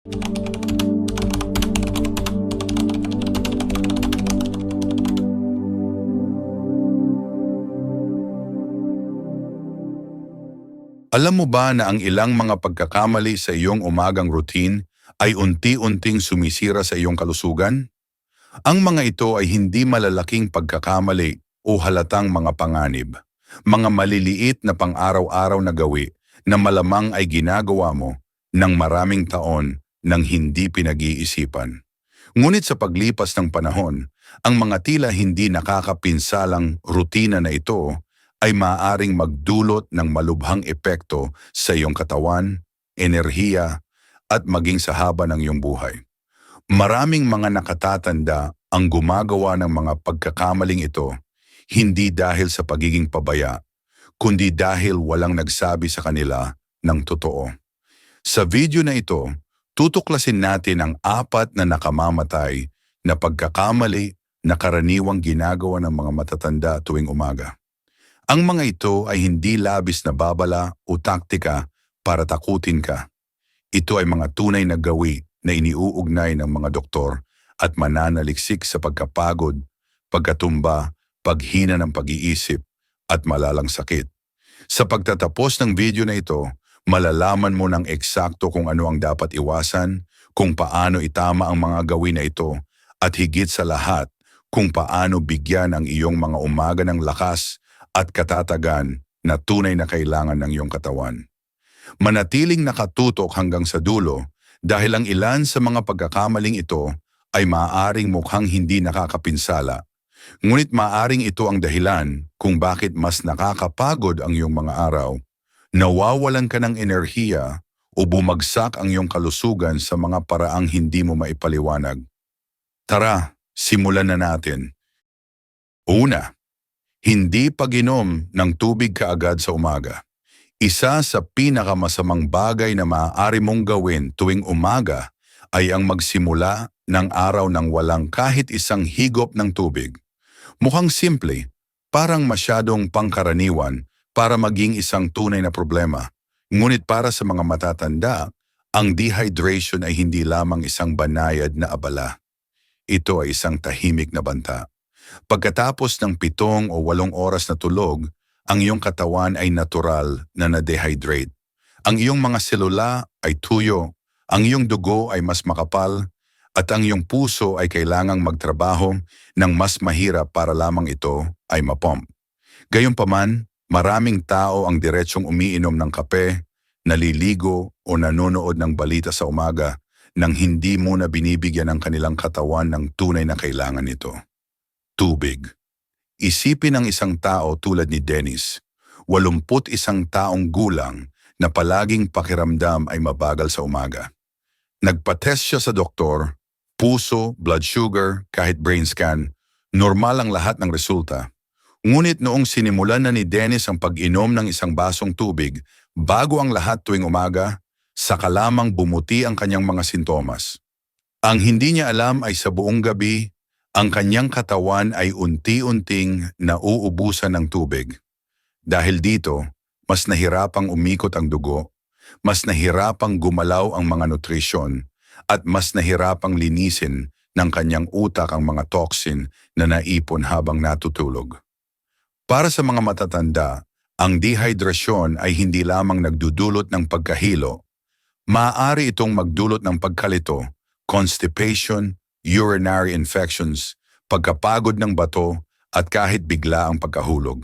Alam mo ba na ang ilang mga pagkakamali sa iyong umagang routine ay unti-unting sumisira sa iyong kalusugan? Ang mga ito ay hindi malalaking pagkakamali o halatang mga panganib. Mga maliliit na pang-araw-araw na gawi na malamang ay ginagawa mo ng maraming taon nang hindi pinag-iisipan. Ngunit sa paglipas ng panahon, ang mga tila hindi nakakapinsalang rutina na ito ay maaaring magdulot ng malubhang epekto sa iyong katawan, enerhiya, at maging sa haba ng iyong buhay. Maraming mga nakatatanda ang gumagawa ng mga pagkakamaling ito hindi dahil sa pagiging pabaya, kundi dahil walang nagsabi sa kanila ng totoo. Sa video na ito, tutuklasin natin ang apat na nakamamatay na pagkakamali na karaniwang ginagawa ng mga matatanda tuwing umaga. Ang mga ito ay hindi labis na babala o taktika para takutin ka. Ito ay mga tunay na gawi na iniuugnay ng mga doktor at mananaliksik sa pagkapagod, pagkatumba, paghina ng pag-iisip at malalang sakit. Sa pagtatapos ng video na ito, malalaman mo ng eksakto kung ano ang dapat iwasan, kung paano itama ang mga gawin na ito, at higit sa lahat, kung paano bigyan ang iyong mga umaga ng lakas at katatagan na tunay na kailangan ng iyong katawan. Manatiling nakatutok hanggang sa dulo dahil ang ilan sa mga pagkakamaling ito ay maaaring mukhang hindi nakakapinsala. Ngunit maaaring ito ang dahilan kung bakit mas nakakapagod ang iyong mga araw, nawawalan ka ng enerhiya o bumagsak ang iyong kalusugan sa mga paraang hindi mo maipaliwanag. Tara, simulan na natin. Una, hindi pag-inom ng tubig kaagad sa umaga. Isa sa pinakamasamang bagay na maaari mong gawin tuwing umaga ay ang magsimula ng araw ng walang kahit isang higop ng tubig. Mukhang simple, parang masyadong pangkaraniwan para maging isang tunay na problema. Ngunit para sa mga matatanda, ang dehydration ay hindi lamang isang banayad na abala. Ito ay isang tahimik na banta. Pagkatapos ng pitong o walong oras na tulog, ang iyong katawan ay natural na na-dehydrate. Ang iyong mga selula ay tuyo, ang iyong dugo ay mas makapal, at ang iyong puso ay kailangang magtrabaho ng mas mahirap para lamang ito ay mapump. Gayunpaman, maraming tao ang diretsong umiinom ng kape, naliligo o nanonood ng balita sa umaga nang hindi muna binibigyan ng kanilang katawan ng tunay na kailangan nito. Tubig. Isipin ng isang tao tulad ni Dennis, 81 taong gulang na palaging pakiramdam ay mabagal sa umaga. Nagpa-test siya sa doktor, puso, blood sugar, kahit brain scan, normal ang lahat ng resulta. Ngunit noong sinimulan na ni Dennis ang pag-inom ng isang basong tubig bago ang lahat tuwing umaga, saka lamang bumuti ang kanyang mga sintomas. Ang hindi niya alam ay sa buong gabi, ang kanyang katawan ay unti-unting nauubusan ng tubig. Dahil dito, mas nahirapang umikot ang dugo, mas nahirapang gumalaw ang mga nutrisyon, at mas nahirapang linisin ng kanyang utak ang mga toxin na naipon habang natutulog. Para sa mga matatanda, ang dehydrasyon ay hindi lamang nagdudulot ng pagkahilo, maaari itong magdulot ng pagkalito, constipation, urinary infections, pagkapagod ng bato, at kahit bigla ang pagkahulog.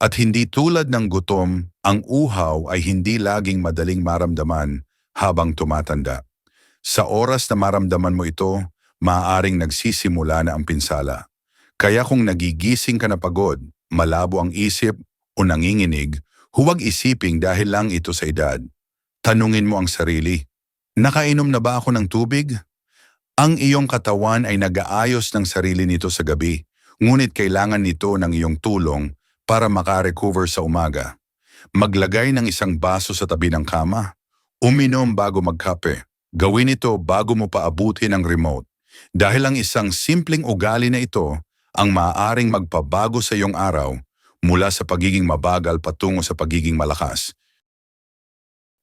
At hindi tulad ng gutom, ang uhaw ay hindi laging madaling maramdaman habang tumatanda. Sa oras na maramdaman mo ito, maaaring nagsisimula na ang pinsala. Kaya kung nagigising ka na pagod, malabo ang isip o nanginginig, huwag isiping dahil lang ito sa edad. Tanungin mo ang sarili, nakainom na ba ako ng tubig? Ang iyong katawan ay nag-aayos ng sarili nito sa gabi, ngunit kailangan nito ng iyong tulong para makarecover sa umaga. Maglagay ng isang baso sa tabi ng kama. Uminom bago magkape. Gawin ito bago mo paabutin ang remote. Dahil ang isang simpleng ugali na ito ang maaaring magpabago sa iyong araw mula sa pagiging mabagal patungo sa pagiging malakas.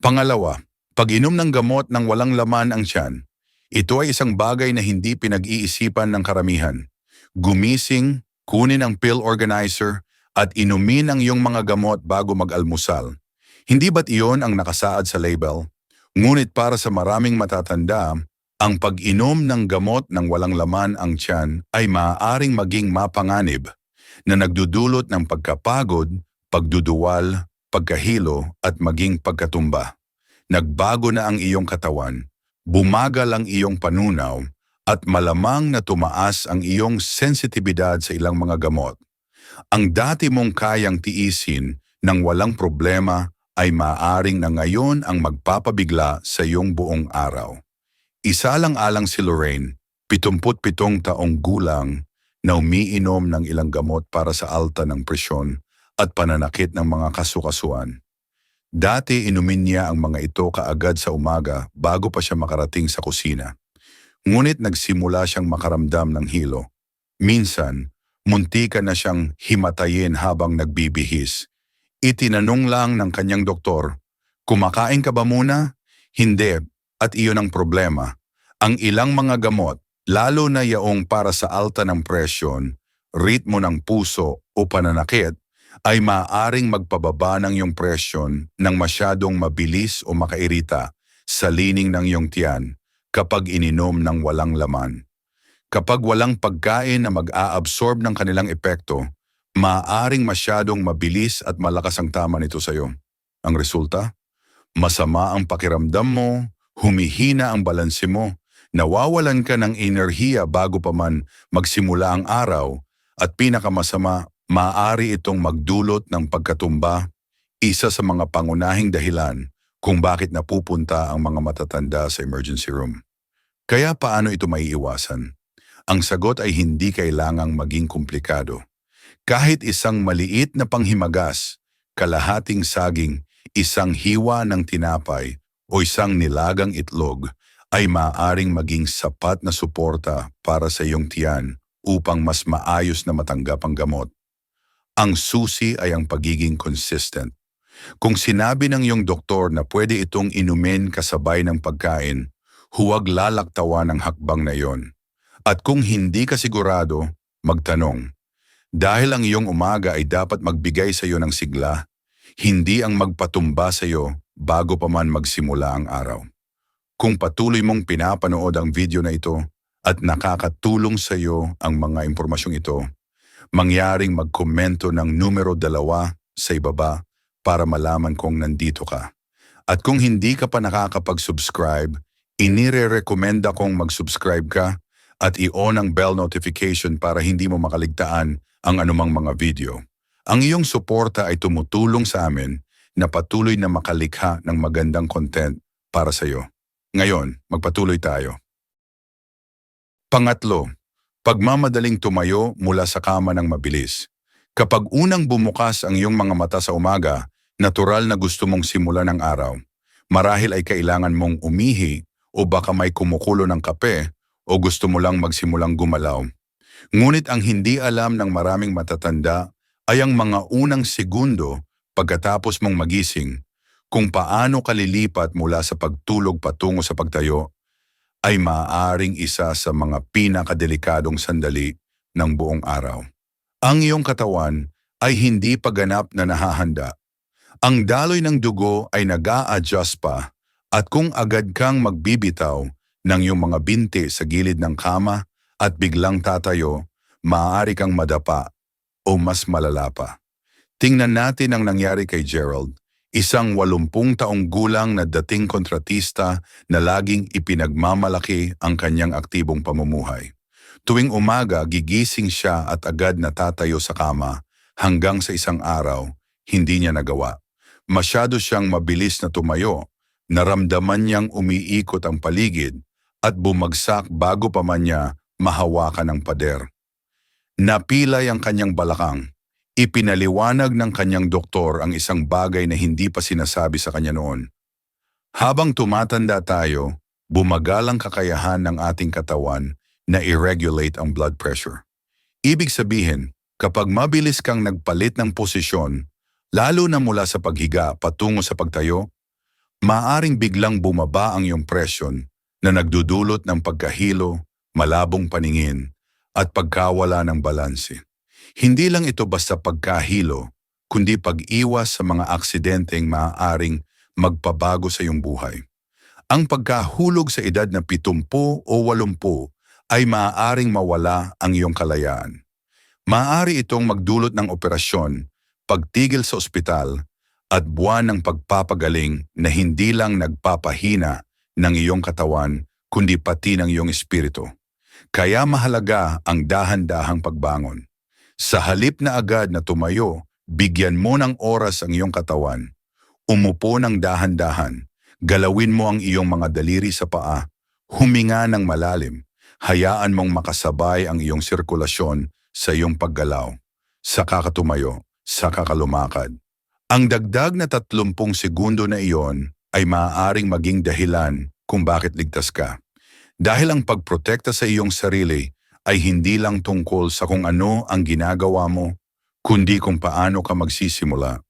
Pangalawa, Pag-inom ng gamot ng walang laman ang tiyan, ito ay isang bagay na hindi pinag-iisipan ng karamihan. Gumising, kunin ang pill organizer, at inumin ang iyong mga gamot bago mag-almusal. Hindi ba't iyon ang nakasaad sa label? Ngunit para sa maraming matatanda, ang pag-inom ng gamot ng walang laman ang tiyan ay maaaring maging mapanganib na nagdudulot ng pagkapagod, pagduduwal, pagkahilo at maging pagkatumba. Nagbago na ang iyong katawan, bumagal ang iyong panunaw, at malamang na tumaas ang iyong sensitibidad sa ilang mga gamot. Ang dati mong kayang tiisin ng walang problema ay maaring na ngayon ang magpapabigla sa iyong buong araw. Isa lang alang si Lorraine, 77 taong gulang, na umiinom ng ilang gamot para sa alta ng presyon at pananakit ng mga kasukasuan. Dati inumin niya ang mga ito kaagad sa umaga bago pa siya makarating sa kusina. Ngunit nagsimula siyang makaramdam ng hilo. Minsan, muntika na siyang himatayin habang nagbibihis. Itinanong lang ng kanyang doktor, kumakain ka ba muna? Hindi, at iyon ang problema. Ang ilang mga gamot, lalo na yaong para sa alta ng presyon, ritmo ng puso o pananakit, ay maaaring magpababa ng iyong presyon ng masyadong mabilis o makairita sa lining ng iyong tiyan kapag ininom ng walang laman. Kapag walang pagkain na mag-aabsorb ng kanilang epekto, maaaring masyadong mabilis at malakas ang tama nito sa iyo. Ang resulta? Masama ang pakiramdam mo, humihina ang balanse mo, nawawalan ka ng enerhiya bago pa man magsimula ang araw, at pinakamasama, maaari itong magdulot ng pagkatumba, isa sa mga pangunahing dahilan kung bakit napupunta ang mga matatanda sa emergency room. Kaya paano ito maiiwasan? Ang sagot ay hindi kailangang maging komplikado. Kahit isang maliit na panghimagas, kalahating saging, isang hiwa ng tinapay o isang nilagang itlog ay maaaring maging sapat na suporta para sa iyong tiyan upang mas maayos na matanggap ang gamot. Ang susi ay ang pagiging consistent. Kung sinabi ng iyong doktor na pwede itong inumin kasabay ng pagkain, huwag lalaktawan ang hakbang na iyon. At kung hindi ka sigurado, magtanong. Dahil ang iyong umaga ay dapat magbigay sa iyo ng sigla, hindi ang magpatumba sa iyo bago pa man magsimula ang araw. Kung patuloy mong pinapanood ang video na ito at nakakatulong sa iyo ang mga impormasyong ito, mangyaring magkomento ng numero dalawa sa ibaba para malaman kong nandito ka. At kung hindi ka pa nakakapag-subscribe, inire-recommenda kong mag-subscribe ka at i-on ang bell notification para hindi mo makaligtaan ang anumang mga video. Ang iyong suporta ay tumutulong sa amin na patuloy na makalikha ng magandang content para sa iyo. Ngayon, magpatuloy tayo. Pangatlo, pagmamadaling tumayo mula sa kama ng mabilis. Kapag unang bumukas ang iyong mga mata sa umaga, natural na gusto mong simulan ng araw. Marahil ay kailangan mong umihi o baka may kumukulo ng kape o gusto mo lang magsimulang gumalaw. Ngunit ang hindi alam ng maraming matatanda ay ang mga unang segundo pagkatapos mong magising kung paano kalilipat mula sa pagtulog patungo sa pagtayo ay maaaring isa sa mga pinakadelikadong sandali ng buong araw. Ang iyong katawan ay hindi paganap na nahahanda. Ang daloy ng dugo ay nag adjust pa at kung agad kang magbibitaw ng iyong mga binti sa gilid ng kama at biglang tatayo, maaari kang madapa o mas malala pa. Tingnan natin ang nangyari kay Gerald, isang walumpung taong gulang na dating kontratista na laging ipinagmamalaki ang kanyang aktibong pamumuhay. Tuwing umaga, gigising siya at agad natatayo sa kama hanggang sa isang araw, hindi niya nagawa. Masyado siyang mabilis na tumayo, naramdaman niyang umiikot ang paligid at bumagsak bago pa man niya mahawakan ng pader. Napilay ang kanyang balakang. Ipinaliwanag ng kanyang doktor ang isang bagay na hindi pa sinasabi sa kanya noon. Habang tumatanda tayo, bumagal ang kakayahan ng ating katawan na i-regulate ang blood pressure. Ibig sabihin, kapag mabilis kang nagpalit ng posisyon, lalo na mula sa paghiga patungo sa pagtayo, maaring biglang bumaba ang iyong presyon na nagdudulot ng pagkahilo, malabong paningin, at pagkawala ng balanse. Hindi lang ito basta pagkahilo, kundi pag-iwas sa mga aksidenteng maaaring magpabago sa iyong buhay. Ang pagkahulog sa edad na 70 o 80 ay maaaring mawala ang iyong kalayaan. Maaari itong magdulot ng operasyon, pagtigil sa ospital, at buwan ng pagpapagaling na hindi lang nagpapahina ng iyong katawan, kundi pati ng iyong espiritu. Kaya mahalaga ang dahan-dahang pagbangon. Sa halip na agad na tumayo, bigyan mo ng oras ang iyong katawan. Umupo ng dahan-dahan, galawin mo ang iyong mga daliri sa paa, huminga ng malalim, hayaan mong makasabay ang iyong sirkulasyon sa iyong paggalaw, sa kakatumayo, sa kakalumakad. Ang dagdag na 30 segundo na iyon ay maaaring maging dahilan kung bakit ligtas ka. Dahil ang pagprotekta sa iyong sarili ay hindi lang tungkol sa kung ano ang ginagawa mo, kundi kung paano ka magsisimula.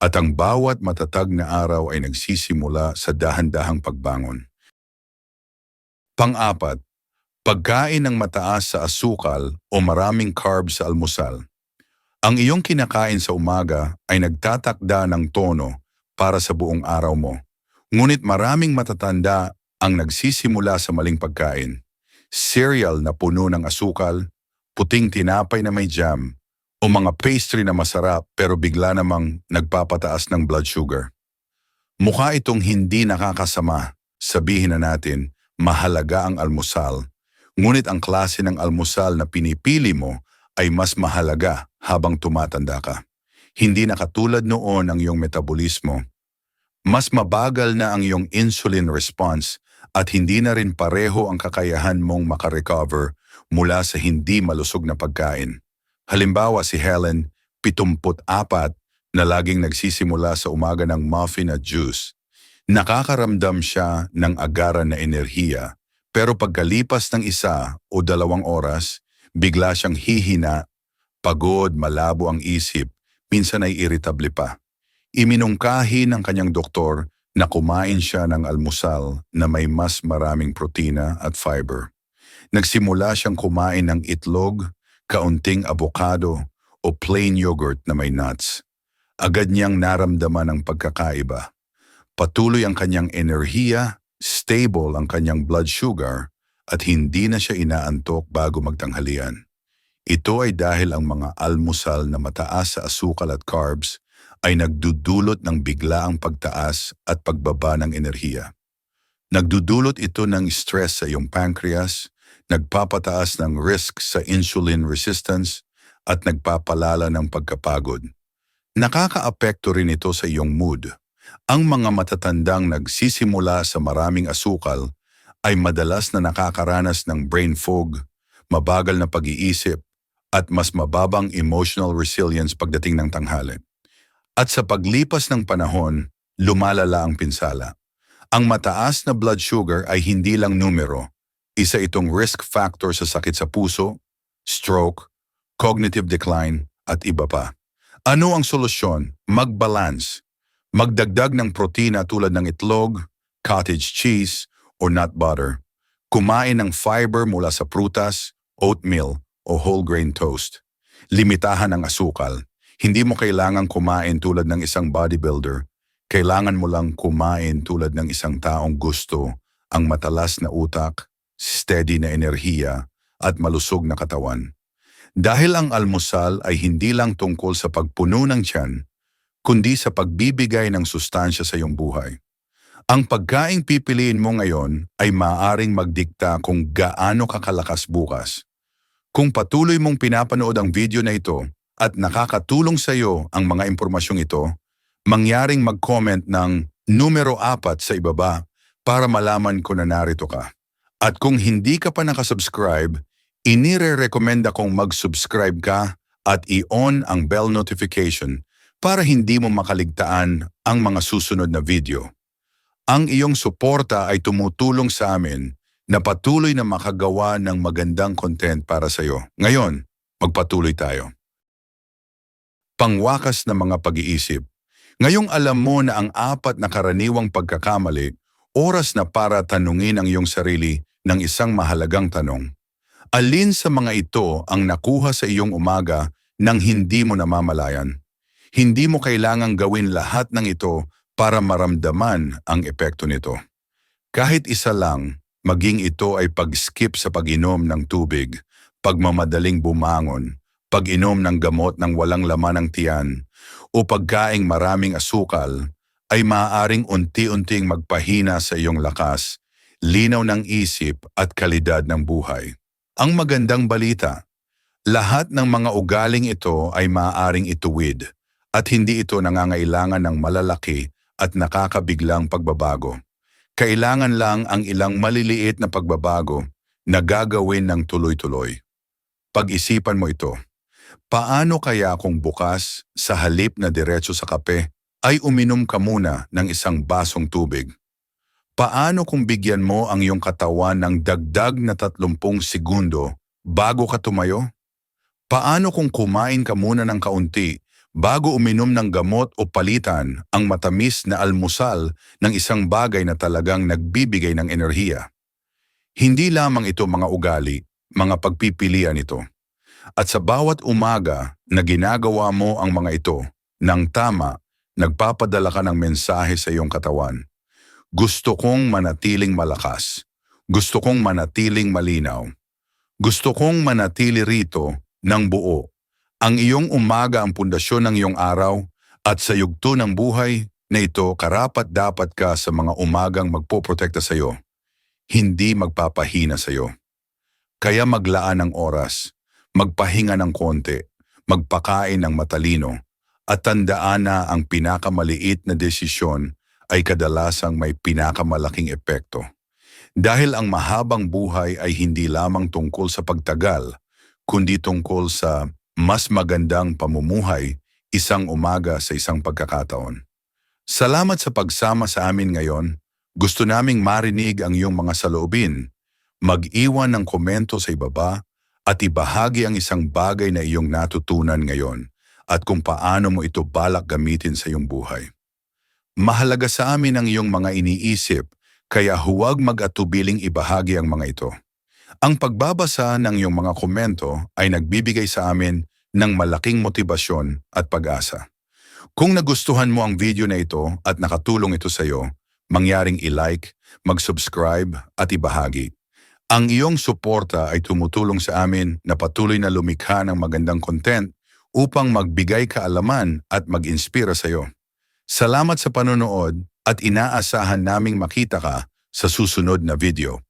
At ang bawat matatag na araw ay nagsisimula sa dahan-dahang pagbangon. Pang-apat, pagkain ng mataas sa asukal o maraming carbs sa almusal. Ang iyong kinakain sa umaga ay nagtatakda ng tono para sa buong araw mo. Ngunit maraming matatanda ang nagsisimula sa maling pagkain. Cereal na puno ng asukal, puting tinapay na may jam, o mga pastry na masarap pero bigla namang nagpapataas ng blood sugar. Mukha itong hindi nakakasama, sabihin na natin, mahalaga ang almusal, ngunit ang klase ng almusal na pinipili mo ay mas mahalaga habang tumatanda ka. Hindi na katulad noon ang iyong metabolismo. Mas mabagal na ang iyong insulin response at hindi na rin pareho ang kakayahan mong makarecover mula sa hindi malusog na pagkain. Halimbawa si Helen, 74 na laging nagsisimula sa umaga ng muffin at juice. Nakakaramdam siya ng agaran na enerhiya, pero pagkalipas ng isa o dalawang oras, bigla siyang hihina, pagod, malabo ang isip, minsan ay irritable pa. Iminungkahi ng kanyang doktor na kumain siya ng almusal na may mas maraming protina at fiber. Nagsimula siyang kumain ng itlog, kaunting avocado o plain yogurt na may nuts. Agad niyang naramdaman ang pagkakaiba. Patuloy ang kanyang enerhiya, stable ang kanyang blood sugar, at hindi na siya inaantok bago magtanghalian. Ito ay dahil ang mga almusal na mataas sa asukal at carbs ay nagdudulot ng biglaang pagtaas at pagbaba ng enerhiya. Nagdudulot ito ng stress sa iyong pancreas, nagpapataas ng risk sa insulin resistance at nagpapalala ng pagkapagod. Nakakaapekto rin ito sa iyong mood. Ang mga matatandang nagsisimula sa maraming asukal ay madalas na nakakaranas ng brain fog, mabagal na pag-iisip, at mas mababang emotional resilience pagdating ng tanghali. At sa paglipas ng panahon, lumalala ang pinsala. Ang mataas na blood sugar ay hindi lang numero, isa itong risk factor sa sakit sa puso, stroke, cognitive decline, at iba pa. Ano ang solusyon? Mag-balance. Magdagdag ng protina tulad ng itlog, cottage cheese, o nut butter. Kumain ng fiber mula sa prutas, oatmeal, o whole grain toast. Limitahan ang asukal. Hindi mo kailangang kumain tulad ng isang bodybuilder. Kailangan mo lang kumain tulad ng isang taong gusto ang matalas na utak, steady na enerhiya, at malusog na katawan. Dahil ang almusal ay hindi lang tungkol sa pagpuno ng tiyan, kundi sa pagbibigay ng sustansya sa iyong buhay. Ang pagkaing pipiliin mo ngayon ay maaaring magdikta kung gaano kakalakas bukas. Kung patuloy mong pinapanood ang video na ito at nakakatulong sa iyo ang mga impormasyong ito, mangyaring mag-comment ng numero 4 sa ibaba para malaman ko na narito ka. At kung hindi ka pa nakasubscribe, inire-recommenda kong mag-subscribe ka at i-on ang bell notification para hindi mo makaligtaan ang mga susunod na video. Ang iyong suporta ay tumutulong sa amin na patuloy na makagawa ng magandang content para sa iyo. Ngayon, magpatuloy tayo. Pangwakas na mga pag-iisip. Ngayong alam mo na ang apat na karaniwang pagkakamali, oras na para tanungin ang iyong sarili ng isang mahalagang tanong. Alin sa mga ito ang nakuha sa iyong umaga nang hindi mo namamalayan? Hindi mo kailangang gawin lahat ng ito para maramdaman ang epekto nito. Kahit isa lang, maging ito ay pag-skip sa pag-inom ng tubig, pagmamadaling bumangon, pag-inom ng gamot ng walang laman ng tiyan, o pagkaing maraming asukal, ay maaaring unti-unting magpahina sa iyong lakas, linaw ng isip at kalidad ng buhay. Ang magandang balita, lahat ng mga ugaling ito ay maaaring ituwid at hindi ito nangangailangan ng malalaki at nakakabiglang pagbabago. Kailangan lang ang ilang maliliit na pagbabago na gagawin ng tuloy-tuloy. Pag-isipan mo ito. Paano kaya kung bukas, sa halip na diretso sa kape, ay uminom ka muna ng isang basong tubig? Paano kung bigyan mo ang iyong katawan ng dagdag na 30 segundo bago ka tumayo? Paano kung kumain ka muna ng kaunti bago uminom ng gamot o palitan ang matamis na almusal ng isang bagay na talagang nagbibigay ng enerhiya? Hindi lamang ito mga ugali, mga pagpipilian ito. At sa bawat umaga na ginagawa mo ang mga ito, ng tama, nagpapadala ka ng mensahe sa iyong katawan. Gusto kong manatiling malakas. Gusto kong manatiling malinaw. Gusto kong manatili rito ng buo. Ang iyong umaga ang pundasyon ng iyong araw at sa yugto ng buhay na ito karapat dapat ka sa mga umagang magpoprotekta sa iyo. Hindi magpapahina sa iyo. Kaya maglaan ng oras, magpahinga ng konti, magpakain ng matalino, at tandaan na ang pinakamaliit na desisyon ay kadalasang may pinakamalaking epekto. Dahil ang mahabang buhay ay hindi lamang tungkol sa pagtagal, kundi tungkol sa mas magandang pamumuhay isang umaga sa isang pagkakataon. Salamat sa pagsama sa amin ngayon. Gusto naming marinig ang iyong mga saloobin. Mag-iwan ng komento sa ibaba at ibahagi ang isang bagay na iyong natutunan ngayon at kung paano mo ito balak gamitin sa iyong buhay. Mahalaga sa amin ang iyong mga iniisip, kaya huwag mag-atubiling ibahagi ang mga ito. Ang pagbabasa ng iyong mga komento ay nagbibigay sa amin ng malaking motibasyon at pag-asa. Kung nagustuhan mo ang video na ito at nakatulong ito sa iyo, mangyaring i-like, mag-subscribe at ibahagi. Ang iyong suporta ay tumutulong sa amin na patuloy na lumikha ng magandang content upang magbigay kaalaman at mag-inspira sa iyo. Salamat sa panonood at inaasahan naming makita ka sa susunod na video.